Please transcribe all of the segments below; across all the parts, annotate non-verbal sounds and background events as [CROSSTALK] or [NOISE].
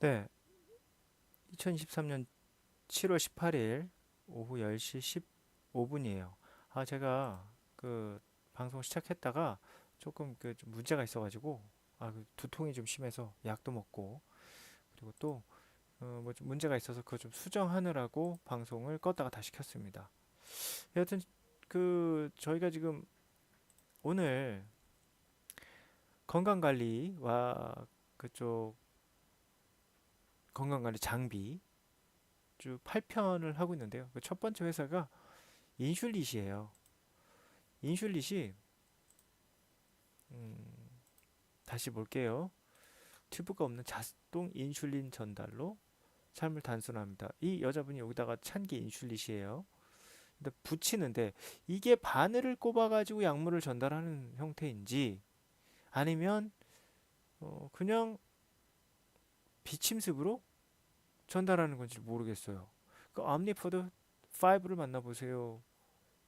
네. 2023년 7월 18일 오후 10시 15분이에요. 아, 제가 그 방송 시작했다가 조금 그 좀 문제가 있어가지고 아, 그 두통이 좀 심해서 약도 먹고 그리고 또 어, 뭐좀 문제가 있어서 그거 좀 수정하느라고 방송을 껐다가 다시 켰습니다. 여하튼 그 저희가 지금 오늘 건강관리와 그쪽 건강관리 장비 쭉 8편을 하고 있는데요. 그 첫 번째 회사가 인슐릿이에요. 인슐릿이 음, 다시 볼게요. 튜브가 없는 자동 인슐린 전달로 삶을 단순합니다. 이 여자분이 여기다가 찬 게 인슐릿이에요. 근데 붙이는데 이게 바늘을 꼽아가지고 약물을 전달하는 형태인지 아니면 어, 그냥 비침습으로 전달하는 건지 모르겠어요. 그 암니포드 5를 만나보세요.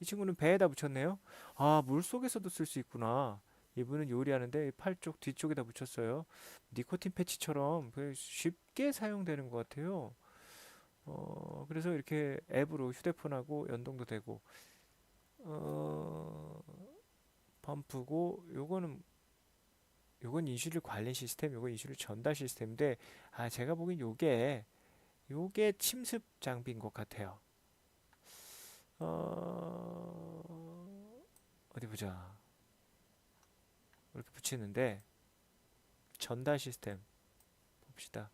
이 친구는 배에다 붙였네요. 아, 물 속에서도 쓸 수 있구나. 이분은 요리하는데 팔쪽 뒤쪽에다 붙였어요. 니코틴 패치처럼 그 쉽게 사용되는 것 같아요. 어, 그래서 이렇게 앱으로 휴대폰하고 연동도 되고, 어, 펌프고, 요거는, 요건 인슐린 관리 시스템, 요건 인슐린 전달 시스템인데, 아, 제가 보기엔 요게, 요게 침습 장비인 것 같아요. 어, 어디 보자. 이렇게 붙이는데, 전달 시스템 봅시다.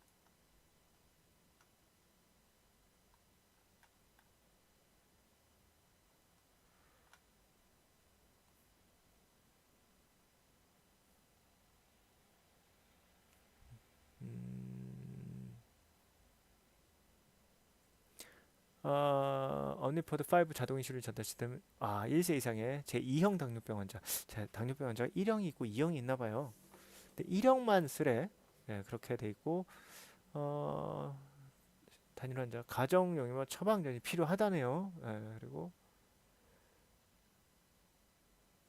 어, omnipod 5 자동 인슐린 전달 시스템은 아, 1세 이상의 제 2형 당뇨병 환자. 제 당뇨병 환자가 1형이 있고 2형이 있나 봐요. 근데 1형만 쓰래. 네, 그렇게 돼 있고 어, 단일 환자 가정용이면 처방전이 필요하다네요. 네, 그리고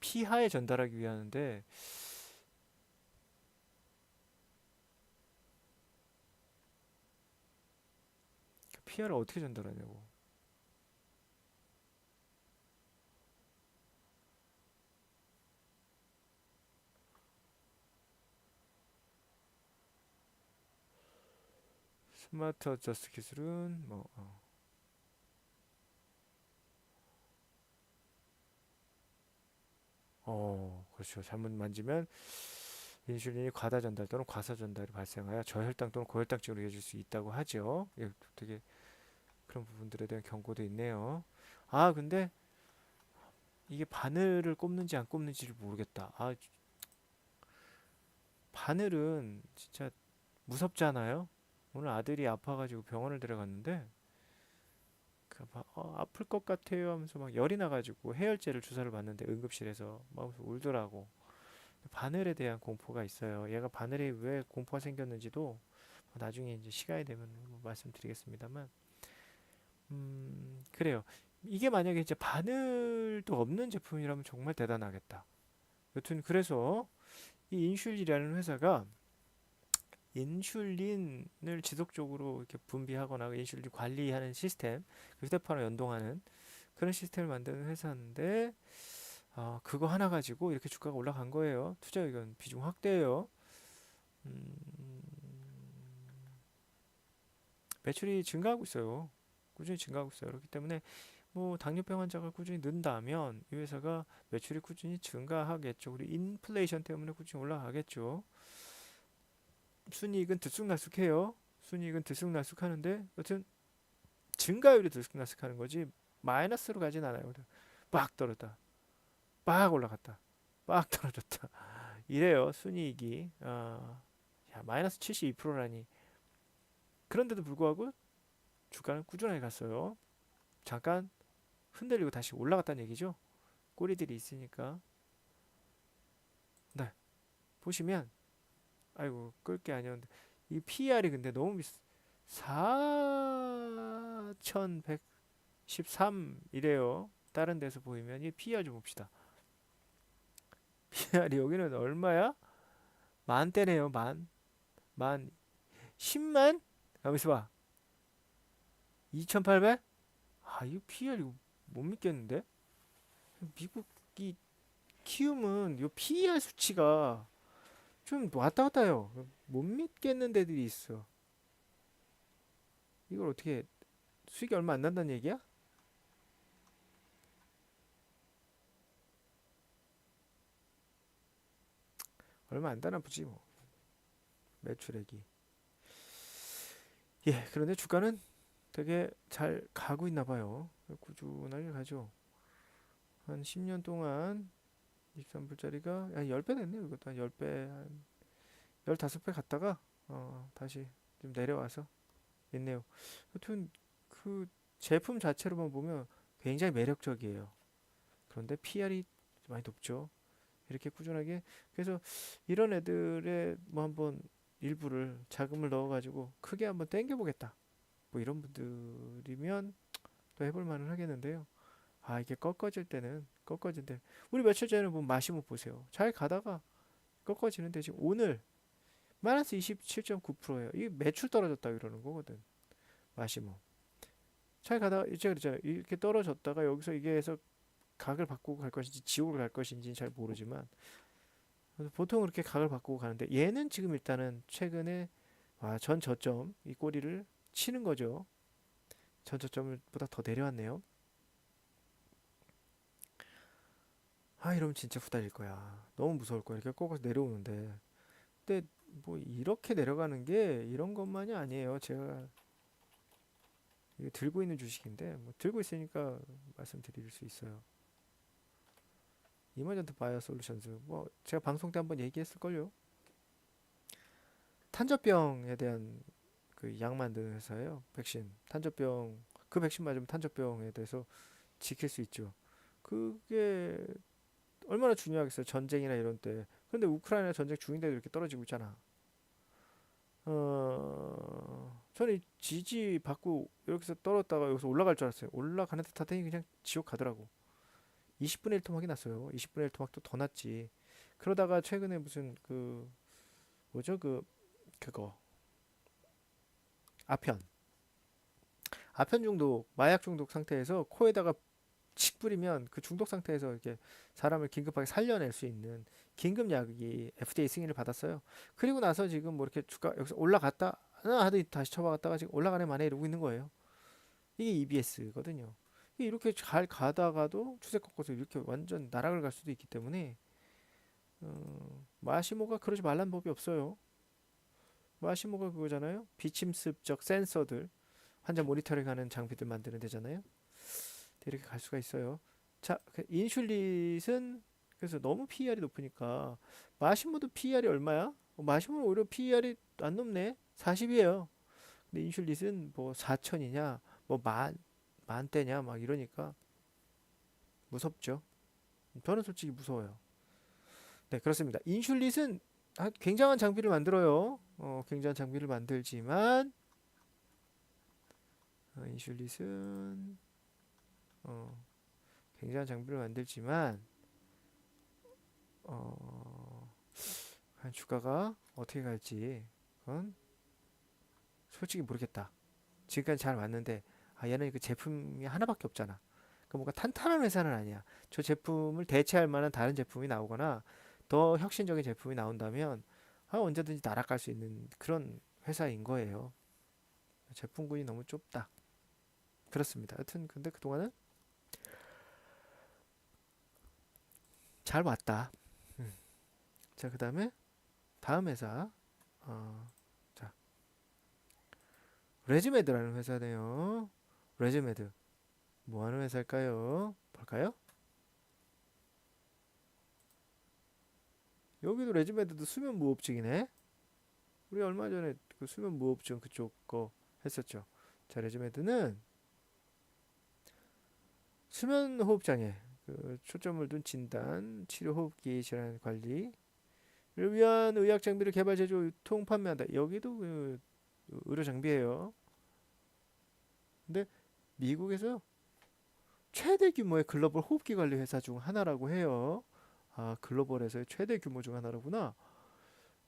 피하에 전달하기 위하는데 피하를 어떻게 전달하냐고. 스마트 어저스트 기술은 뭐 어. 어, 그렇죠. 잘못 만지면 인슐린이 과다 전달 또는 과사 전달이 발생하여 저혈당 또는 고혈당증으로 이어질 수 있다고 하죠. 예, 되게 그런 부분들에 대한 경고도 있네요. 아, 근데 이게 바늘을 꼽는지 안 꼽는지를 모르겠다. 아, 바늘은 진짜 무섭잖아요. 오늘 아들이 아파가지고 병원을 데려갔는데 그 막, 어, 아플 것 같아요 하면서 막 열이 나가지고 해열제를 주사를 맞는데 응급실에서 막 울더라고. 바늘에 대한 공포가 있어요. 얘가 바늘에 왜 공포가 생겼는지도 나중에 이제 시간이 되면 뭐 말씀드리겠습니다만, 음, 그래요. 이게 만약에 이제 바늘도 없는 제품이라면 정말 대단하겠다. 여튼 그래서 이 인슐이라는 회사가 인슐린을 지속적으로 이렇게 분비하거나 인슐린 관리하는 시스템, 그 휴대폰과 연동하는 그런 시스템을 만드는 회사인데, 아, 그거 하나 가지고 이렇게 주가가 올라간 거예요. 투자 의견 비중 확대예요. 음, 매출이 증가하고 있어요. 꾸준히 증가하고 있어요. 그렇기 때문에 뭐 당뇨병 환자가 꾸준히 는다면 이 회사가 매출이 꾸준히 증가하겠죠. 그리고 인플레이션 때문에 꾸준히 올라가겠죠. 순이익은 들쑥날쑥해요. 순이익은 들쑥날쑥하는데 여튼 증가율이 들쑥날쑥하는 거지 마이너스로 가진 않아요. 빡 떨어졌다. 빡 올라갔다. 빡 [LAUGHS] 떨어졌다. 이래요. 순이익이. 아, 야, 마이너스 72%라니. 그런데도 불구하고 주가는 꾸준하게 갔어요. 잠깐 흔들리고 다시 올라갔다는 얘기죠. 꼬리들이 있으니까. 네. 보시면 아이고 끌게 아니었는데 이 PR이 근데 너무 비싸 4113 이래요 다른 데서 보이면 이 PR 좀 봅시다 PR이 여기는 얼마야? 만대네요 만 만 10만? 가만있어 봐. 2,800? 아, 이거 PR 이거 못 믿겠는데? 미국이 키움은 이 PER 수치가 좀 왔다 갔다 해요. 못 믿겠는 데들이 있어. 이걸 어떻게 수익이 얼마 안 난다는 얘기야? 얼마 안 되나 보지 뭐. 매출액이. 예, 그런데 주가는 되게 잘 가고 있나 봐요. 꾸준하게 가죠. 한 10년 동안 23불짜리가 한 10배 됐네요. 이것도 한 10배, 한 15배 갔다가 어, 다시 좀 내려와서 있네요. 여튼 그 제품 자체로만 보면 굉장히 매력적이에요. 그런데 PR이 많이 높죠. 이렇게 꾸준하게 그래서 이런 애들의 뭐 한번 일부를 자금을 넣어가지고 크게 한번 땡겨보겠다. 뭐 이런 분들이면 또 해볼 만은 하겠는데요. 아 이게 꺾어질 때는 꺾어진대. 우리 며칠 전에 본 마시모 보세요. 잘 가다가 꺾어지는데 지금 오늘 마이너스 27.9%예요. 이게 매출 떨어졌다 이러는 거거든. 마시모. 잘 가다가 이제 그랬잖아요. 이렇게 떨어졌다가 여기서 이게 해서 각을 바꾸고 갈 것인지 지옥을 갈 것인지는 잘 모르지만 보통 그렇게 각을 바꾸고 가는데 얘는 지금 일단은 최근에 와, 전 저점 이 꼬리를 치는 거죠. 전 저점보다 더 내려왔네요. 아 이러면 진짜 후달릴 거야. 너무 무서울 거야. 이렇게 꺾어서 내려오는데. 근데 뭐 이렇게 내려가는 게 이런 것만이 아니에요. 제가 들고 있는 주식인데 뭐 들고 있으니까 말씀드릴 수 있어요. 이머전트 바이오 솔루션즈 뭐 제가 방송 때 한번 얘기했을걸요. 탄저병에 대한 그 약 만드는 회사예요. 백신. 탄저병 그 백신 맞으면 탄저병에 대해서 지킬 수 있죠. 그게 얼마나 중요하겠어요. 전쟁이나 이런 때. 근데 우크라이나 전쟁 중인데도 이렇게 떨어지고 있잖아. 어, 저는 이 지지 받고 해서 떨어졌다가 여기서 올라갈 줄 알았어요. 올라가는 듯 하더니 그냥 지옥 가더라고. 20분의 1 토막이 났어요. 20분의 1 토막도 더 났지. 그러다가 최근에 무슨 그 뭐죠 그 그거 아편 아편 중독 마약 중독 상태에서 코에다가 칙 뿌리면 그 중독 상태에서 이렇게 사람을 긴급하게 살려낼 수 있는 긴급 약이 FDA 승인을 받았어요. 그리고 나서 지금 뭐 이렇게 주가 여기서 올라갔다 하더니 다시 쳐박았다가 지금 올라가네 만에 이러고 있는 거예요. 이게 EBS거든요. 이렇게 잘 가다가도 추세 꺾어서 이렇게 완전 나락을 갈 수도 있기 때문에 어, 마시모가 그러지 말란 법이 없어요. 마시모가 그거잖아요. 비침습적 센서들 환자 모니터링하는 장비들 만드는 데잖아요. 이렇게 갈 수가 있어요. 자, 그 인슐릿은 그래서 너무 PER이 높으니까 마시모도 PER이 얼마야? 어, 마시모는 오히려 PER이 안 높네. 40이에요. 근데 인슐릿은 뭐 4천이냐, 뭐 만, 만대냐, 막 이러니까 무섭죠. 저는 솔직히 무서워요. 네, 그렇습니다. 인슐릿은 굉장한 장비를 만들어요. 어, 굉장한 장비를 만들지만 어, 인슐릿은 어, 굉장한 장비를 만들지만 어, 한 주가가 어떻게 갈지 그건 솔직히 모르겠다. 지금까지 잘 왔는데 아 얘는 그 제품이 하나밖에 없잖아. 그 뭔가 탄탄한 회사는 아니야. 저 제품을 대체할 만한 다른 제품이 나오거나 더 혁신적인 제품이 나온다면 아, 언제든지 날아갈 수 있는 그런 회사인 거예요. 제품군이 너무 좁다. 그렇습니다. 하여튼 근데 그동안은 잘 왔다. 음. 자, 그 다음에 다음 회사 어, 자 레지메드라는 회사네요. 레지메드 뭐 하는 회사일까요? 볼까요? 여기도 레지메드도 수면 무호흡증이네. 우리 얼마 전에 그 수면 무호흡증 그쪽 거 했었죠. 자, 레지메드는 수면 호흡 장애 그 초점을 둔 진단, 치료 호흡기 질환 관리를 위한 의학 장비를 개발, 제조, 유통, 판매한다. 여기도 그 의료 장비예요. 근데 미국에서 최대 규모의 글로벌 호흡기 관리 회사 중 하나라고 해요. 아, 글로벌에서의 최대 규모 중 하나로구나.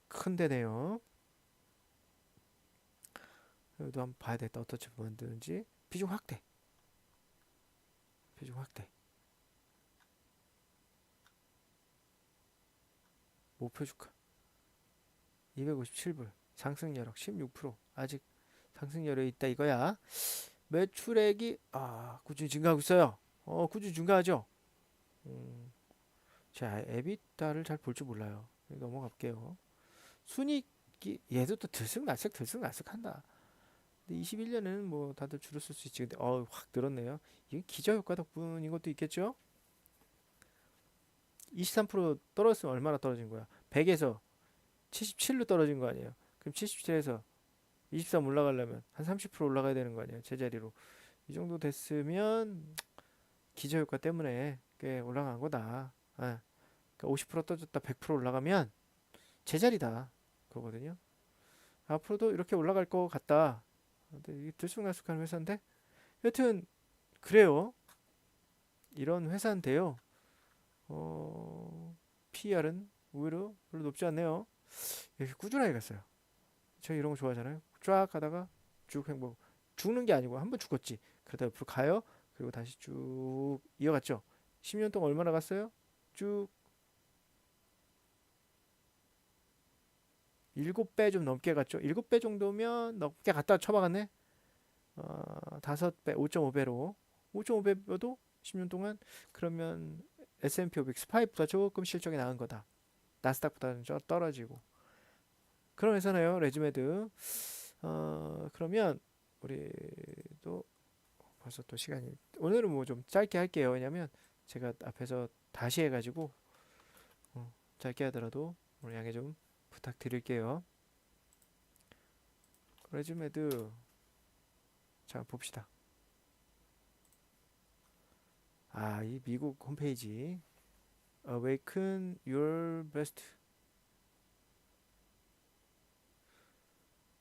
큰 데네요. 여기도 한번 봐야 되겠다. 제품 만드는지. 비중 확대. 비중 확대. 목표 주가 257불 상승 여력 16% 아직 상승 여력이 있다 이거야 매출액이 아 꾸준히 증가하고 있어요 어 꾸준히 증가하죠 음, 자 에비타를 잘 볼 줄 몰라요 넘어갈게요 순이익이 얘도 또 들쑥날쑥 들쑥날쑥 한다 근데 21년에는 뭐 다들 줄었을 수 있지 근데 어 확 늘었네요 이건 기저효과 덕분인 것도 있겠죠 23% 떨어졌으면 얼마나 떨어진 거야? 100에서 77로 떨어진 거 아니에요? 그럼 77에서 23 올라가려면 한 30% 올라가야 되는 거 아니에요? 제자리로. 이 정도 됐으면 기저효과 때문에 꽤 올라간 거다. 아, 그러니까 50% 떨어졌다 100% 올라가면 제자리다. 그거거든요. 앞으로도 이렇게 올라갈 것 같다. 들쑥날쑥한 회사인데 여튼 그래요. 이런 회사인데요. 어, PR은 오히려 별로 높지 않네요. 이렇게 꾸준하게 갔어요. 저 이런 거 좋아하잖아요. 쫙 가다가 쭉 행복. 죽는 게 아니고 한 번 죽었지. 그러다 옆으로 가요. 그리고 다시 쭉 이어갔죠. 10년 동안 얼마나 갔어요? 쭉 7배 좀 넘게 갔죠. 7배 정도면 넘게 갔다 쳐박았네. 어, 5배, 5.5배로. 5.5배여도 10년 동안 그러면 S&P 500 스파이보다 조금 실적이 나은 거다. 나스닥보다는 좀 떨어지고 그런 회사네요. 레지메드. 어, 그러면 우리도 벌써 또 시간이 오늘은 뭐 좀 짧게 할게요. 왜냐면 제가 앞에서 다시 해가지고 어, 짧게 하더라도 오늘 양해 좀 부탁드릴게요. 레지메드 자 봅시다. 아, 이 미국 홈페이지 Awaken Your Best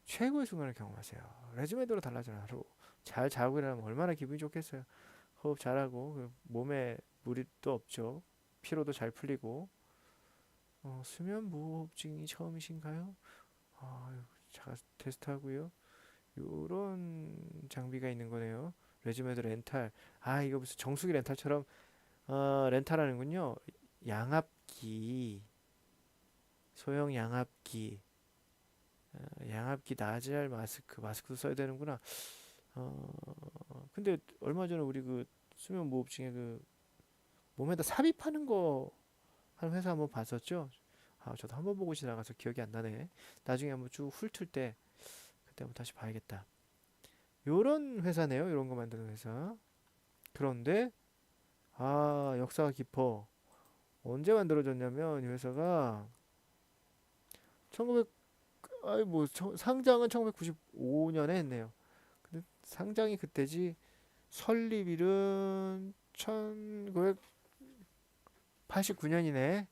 최고의 순간을 경험하세요. 레즈메드로 달라져요. 하루 잘 자고 일어나면 얼마나 기분이 좋겠어요. 호흡 잘하고 그 몸에 무리도 없죠. 피로도 잘 풀리고 어, 수면 무호흡증이 처음이신가요? 아, 자 테스트하고요. 요런 장비가 있는 거네요. 레즈메드 렌탈. 아, 이거 무슨 정수기 렌탈처럼 어, 렌탈하는군요. 양압기. 소형 양압기. 어, 양압기 나젤 마스크. 마스크도 써야 되는구나. 어, 근데 얼마 전에 우리 그 수면 무호흡증에 그 몸에다 삽입하는 거 하는 회사 한번 봤었죠. 아, 저도 한번 보고 지나가서 기억이 안 나네. 나중에 한번 쭉 훑을 때 그때 한번 다시 봐야겠다. 요런 회사네요. 요런 거 만드는 회사. 그런데 아, 역사가 깊어. 언제 만들어졌냐면 이 회사가 1900 아이 뭐 저- 상장은 1995년에 했네요. 근데 상장이 그때지 설립일은 1989년이네.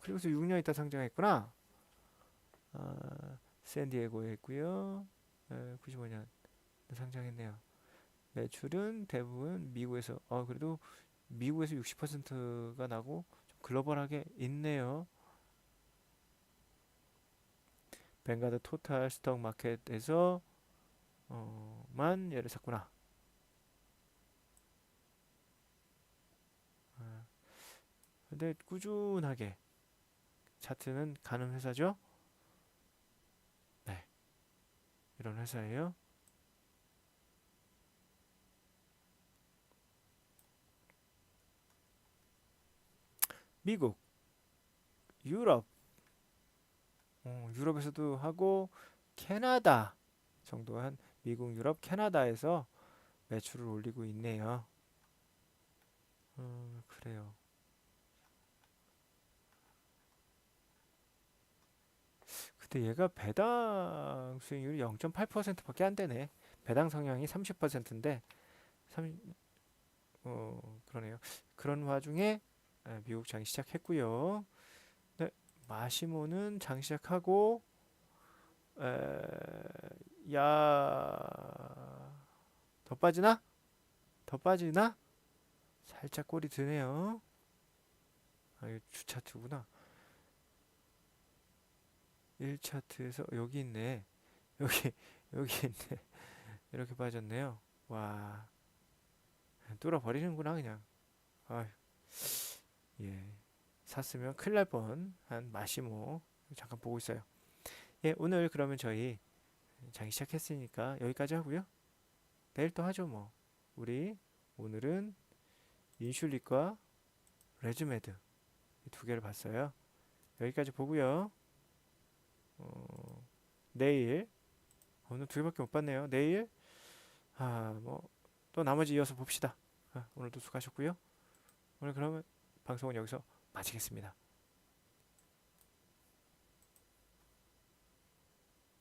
그리고서 6년 있다 상장했구나. 아, 샌디에고에 했고요. 95년 상장했네요. 매출은 대부분 미국에서 어 그래도 미국에서 60%가 나고 좀 글로벌하게 있네요. 뱅가드 토탈 스톡 마켓에서 어만 예를 샀구나. 근데 꾸준하게 차트는 가는 회사죠. 네, 이런 회사예요. 미국, 유럽, 어, 유럽에서도 하고 캐나다 정도 한 미국, 유럽, 캐나다에서 매출을 올리고 있네요. 음, 그래요. 근데 얘가 배당 수익률이 0.8%밖에 안 되네. 배당 성향이 30%인데 3, 어, 그러네요. 그런 와중에 아, 미국 장 시작했고요. 네, 마시모는 장 시작하고 에, 야, 더 빠지나? 더 빠지나? 살짝 꼬리 드네요. 아, 이거 주차트구나. 1차트에서 여기 있네. [LAUGHS] 여기 여기 있네. 이렇게 빠졌네요. 와, 뚫어 버리는구나 그냥. 아휴, 예, 샀으면 큰일 날 뻔한 마시모 잠깐 보고 있어요. 예, 오늘 그러면 저희 장기 시작했으니까 여기까지 하고요. 내일 또 하죠 뭐. 우리 오늘은 인슐릿과 레즈메드 이두 개를 봤어요. 여기까지 보고요. 어, 내일 오늘 두 개밖에 못 봤네요. 내일 아 뭐 또 나머지 이어서 봅시다. 아, 오늘도 수고하셨고요. 오늘 그러면 방송은 여기서 마치겠습니다.